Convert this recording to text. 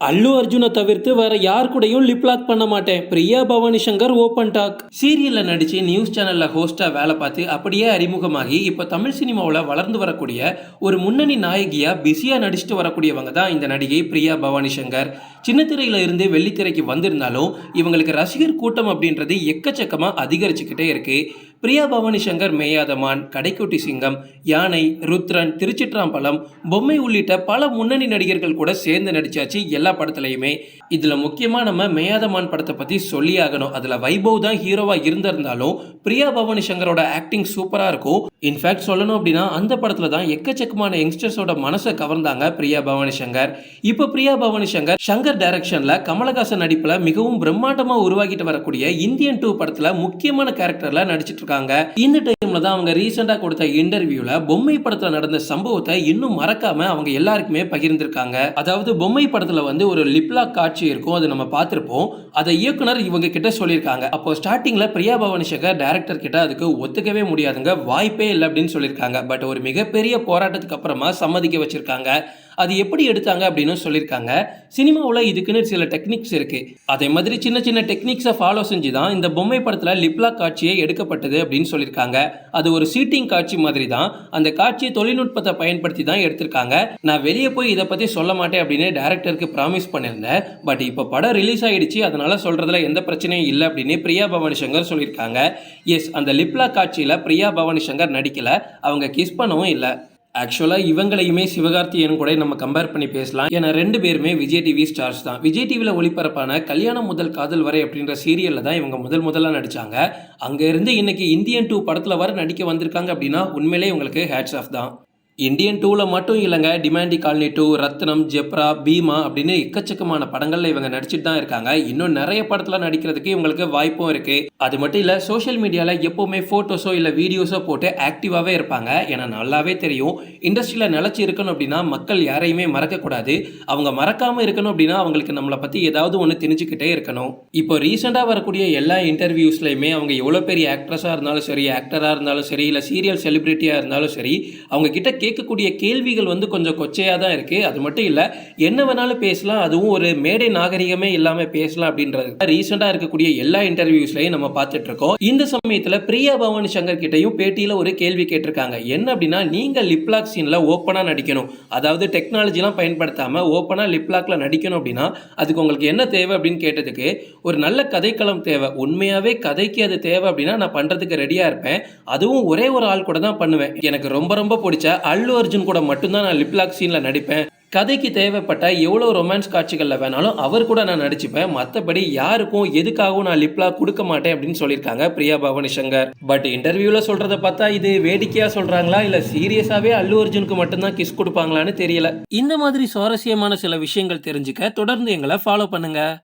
அல்லு அர்ஜுனை தவிர்த்து வேற யார் கூடயும் லிப்லாக் பண்ண மாட்டேன். பிரியா பவானி சங்கர் ஓப்பன் டாக் சீரியல்ல நடிச்சு நியூஸ் சேனல்ல ஹோஸ்டா வேலை பார்த்து அப்படியே அறிமுகமாகி இப்ப தமிழ் சினிமாவில் வளர்ந்து வரக்கூடிய ஒரு முன்னணி நாயகியா பிஸியா நடிச்சுட்டு வரக்கூடியவங்க தான் இந்த நடிகை பிரியா பவானி சங்கர். சின்ன திரையில இருந்து வெள்ளித்திரைக்கு வந்திருந்தாலும் இவங்களுக்கு ரசிகர் கூட்டம் அப்படின்றது எக்கச்சக்கமா அதிகரிச்சுக்கிட்டே இருக்கு. பிரியா பவானி சங்கர் மேயாதமான் கடைக்குட்டி சிங்கம் யானை ருத்ரன் திருச்சிற்றாம்பலம் பொம்மை உள்ளிட்ட பல முன்னணி நடிகர்கள் கூட சேர்ந்து நடிச்சாச்சு எல்லா படத்துலையுமே. இதுல முக்கியமா நம்ம மேயாதமான் படத்தை பத்தி சொல்லி ஆகணும். அதுல வைபவ் தான் ஹீரோவா இருந்திருந்தாலும் பிரியா பவானி சங்கரோட ஆக்டிங் சூப்பரா இருக்கும். இன்ஃபேக்ட் சொல்லணும் அப்படின்னா அந்த படத்துல தான் எக்கச்சக்கமான யங்ஸ்டர்ஸோட மனசை கவர்ந்தாங்க பிரியா பவானி சங்கர். இப்போ பிரியா பவானி சங்கர் சங்கர் டைரக்ஷனில் கமலஹாசன் நடிப்பில் மிகவும் பிரம்மாண்டமாக உருவாக்கிட்டு வரக்கூடிய இந்தியன் டூ படத்தில் முக்கியமான கேரக்டரில் நடிச்சிட்டு இருக்காங்க. இந்த டைமில் தான் அவங்க ரீசெண்டாக கொடுத்த இன்டர்வியூவில் பொம்மை படத்தில் நடந்த சம்பவத்தை இன்னும் மறக்காம அவங்க எல்லாருக்குமே பகிர்ந்திருக்காங்க. அதாவது பொம்மை படத்தில் வந்து ஒரு லிப்லாக் காட்சி இருக்கும் அதை நம்ம பார்த்துருப்போம். அதை இயக்குனர் இவங்க கிட்ட சொல்லியிருக்காங்க. அப்போ ஸ்டார்டிங்கில் பிரியா பவானி சங்கர் டேரக்டர் கிட்ட அதுக்கு ஒத்துக்கவே முடியாதுங்க வாய்ப்பே இல்லை அப்படின்னு சொல்லியிருக்காங்க. பட் ஒரு மிகப்பெரிய போராட்டத்துக்கு அப்புறமா சம்மதிக்க வச்சிருக்காங்க. அது எப்படி எடுத்தாங்க அப்படின்னு சொல்லியிருக்காங்க. சினிமாவில் இதுக்குன்னு சில டெக்னிக்ஸ் இருக்குது அதே மாதிரி சின்ன சின்ன டெக்னிக்ஸை ஃபாலோ செஞ்சு தான் இந்த பொம்மை படத்தில் லிப்லாக் காட்சியே எடுக்கப்பட்டது அப்படின்னு சொல்லியிருக்காங்க. அது ஒரு சீட்டிங் காட்சி மாதிரி தான் அந்த காட்சியை தொழில்நுட்பத்தை பயன்படுத்தி தான் எடுத்திருக்காங்க. நான் வெளியே போய் இதை பற்றி சொல்ல மாட்டேன் அப்படின்னு டேரக்டருக்கு ப்ராமிஸ் பண்ணியிருந்தேன். பட் இப்போ படம் ரிலீஸ் ஆகிடுச்சு அதனால் சொல்கிறதுல எந்த பிரச்சனையும் இல்லை அப்படின்னு பிரியா பவானி சங்கர் சொல்லியிருக்காங்க. எஸ் அந்த லிப்லாக் காட்சியில் பிரியா பவானி சங்கர் நடிக்கலை. அவங்க கிஸ் பண்ணவும் இல்லை. ஆக்சுவலாக இவங்களையுமே சிவகார்த்தியன் கூட நம்ம கம்பேர் பண்ணி பேசலாம். ஏன்னா ரெண்டு பேருமே விஜய் டிவி ஸ்டார்ஸ் தான். விஜய் டிவியில் ஒளிபரப்பான கல்யாணம் முதல் காதல் வரை அப்படின்ற சீரியலில் தான் இவங்க முதல் முதலாக நடித்தாங்க அங்கேருந்து இன்னைக்கு இந்தியன் டூ படத்தில் வர நடிக்க வந்திருக்காங்க அப்படின்னா உண்மையிலே இவங்களுக்கு ஹேட்ஸ் ஆஃப் தான். இந்தியன் டூவில் மட்டும் இல்லைங்க. Demonte colony two Rathnam zebra Bheema அப்படின்னு எக்கச்சக்கமான படங்களில் இவங்க நடிச்சிட்டு தான் இருக்காங்க. இன்னும் நிறைய படத்தில் நடிக்கிறதுக்கு இவங்களுக்கு வாய்ப்பும் இருக்குது அது மட்டும் இல்லை சோஷியல் மீடியாவில் எப்போவுமே ஃபோட்டோஸோ இல்லை வீடியோஸோ போட்டு ஆக்டிவாகவே இருப்பாங்க. ஏன்னா நல்லாவே தெரியும். இண்டஸ்ட்ரியில் நிலச்சி இருக்கணும் அப்படின்னா மக்கள் யாரையுமே மறக்கக்கூடாது அவங்க மறக்காமல் இருக்கணும் அப்படின்னா அவங்களுக்கு நம்மளை பற்றி ஏதாவது ஒன்று தெரிஞ்சுக்கிட்டே இருக்கணும். இப்போ ரீசெண்டாக வரக்கூடிய எல்லா இன்டர்வியூஸ்லையுமே அவங்க எவ்வளோ பெரிய ஆக்ட்ரஸாக இருந்தாலும் சரி ஆக்டராக இருந்தாலும் சரி இல்லை சீரியல் செலிபிரிட்டியாக இருந்தாலும் சரி அவங்க கிட்ட கே கேட்கக்கூடிய கேள்விகள் வந்து கொஞ்சம் கொச்சையாக தான் இருக்குது அது மட்டும் இல்லை என்ன வேணாலும் பேசலாம். அதுவும் ஒரு மேடை நாகரிகமே இல்லாமல் பேசலாம் அப்படின்றது. ரீசெண்டாக இருக்கக்கூடிய எல்லா இன்டர்வியூஸ்லையும் நம்ம பார்த்துட்டு இருக்கோம். இந்த சமயத்தில் பிரியா பவானி சங்கர் கிட்டையும் பேட்டியில் ஒரு கேள்வி கேட்டிருக்காங்க. என்ன அப்படின்னா நீங்கள் லிப்லாக் சீனில் ஓப்பனாக நடிக்கணும். அதாவது டெக்னாலஜிலாம் பயன்படுத்தாமல் ஓப்பனாக லிப்லாக்ல நடிக்கணும் அப்படின்னா அதுக்கு உங்களுக்கு என்ன தேவை அப்படின்னு கேட்டதுக்கு ஒரு நல்ல கதைக்களம் தேவை. உண்மையாகவே கதைக்கு அது தேவை அப்படின்னா நான் பண்ணுறதுக்கு ரெடியாக இருப்பேன். அதுவும் ஒரே ஒரு ஆள் கூட தான் பண்ணுவேன். எனக்கு ரொம்ப ரொம்ப பிடிச்ச அல்லு அர்ஜுன் கூட மட்டும்தான் நான் லிப்லாக் சீனில் நடிப்பேன். கதைக்கு தேவைப்பட்ட எவ்வளோ ரொமான்ஸ் காட்சிகளில் வேணாலும் அவர் கூட நான் நடிச்சுப்பேன். மற்றபடி யாருக்கும் எதுக்காகவும் நான் லிப்லாக் கொடுக்க மாட்டேன் அப்படின்னு சொல்லியிருக்காங்க பிரியா பவானி சங்கர். பட் இன்டர்வியூவில் சொல்கிறத பார்த்தா இது வேடிக்கையாக சொல்கிறாங்களா இல்லை சீரியஸாகவே அல்லு அர்ஜுனுக்கு மட்டும்தான் கிஸ் கொடுப்பாங்களான்னு தெரியல. இந்த மாதிரி சுவாரஸ்யமான சில விஷயங்கள் தெரிஞ்சுக்க தொடர்ந்து எங்களை ஃபாலோ பண்ணுங்கள்